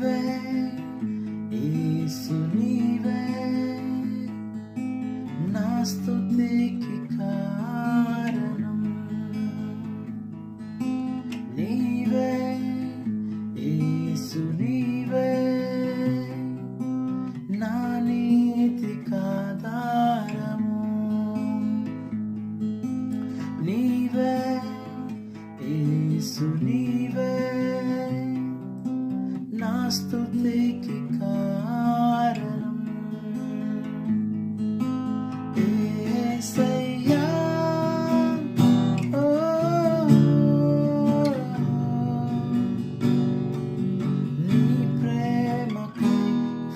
నీవే స్తుతికి కారణం. యేసయ్యా ఓ నీ ప్రేమకై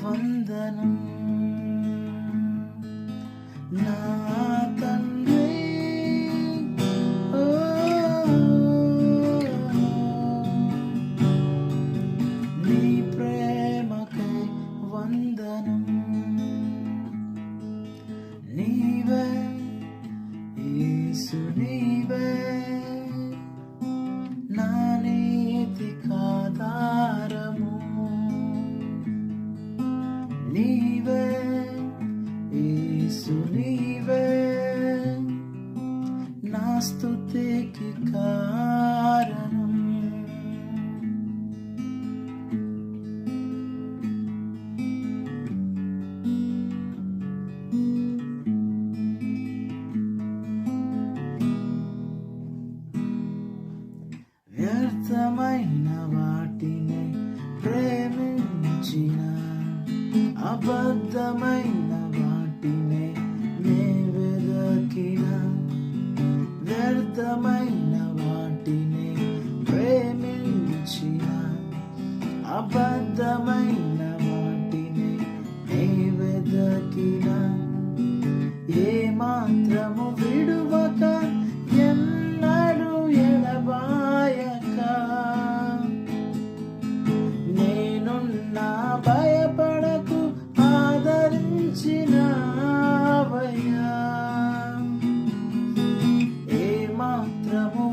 వందనం. యేసు నీవే నా స్తుతికి కారణం వ్యర్థమైన వాటిని ప్రేమించిన అబద్ధమైన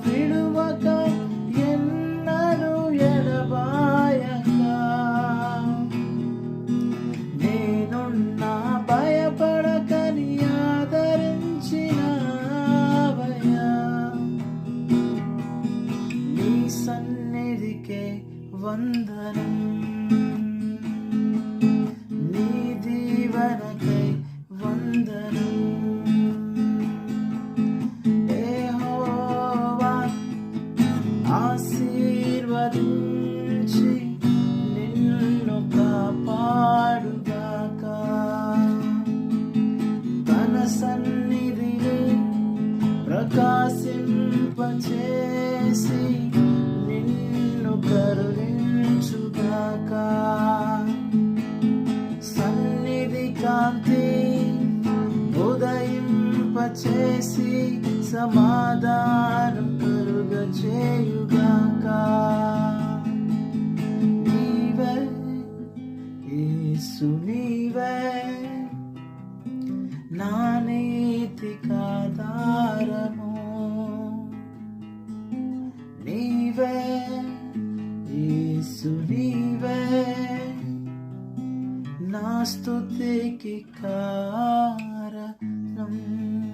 విడువక ఎన్నడు ఎడబాయక. నేనున్నా భయపడకని ఆదరించినవయ్యా నీ సన్నిధికే వందనం. నీ దీవనకై వందనం. ఆశీర్వదించి నిన్ను కాపాడుగాక. తన సన్నిధిని ప్రకాశింపచేసి నిన్ను కరుణించుగాక. సన్నిధి కాంతి ఉదయింపచేసి సమాధానం కలుగ చేయుగాక నీవే యేసు నీవే. నా నీతికాధారము. నీవే యేసు నీవే. నా స్తుతికి కారణం.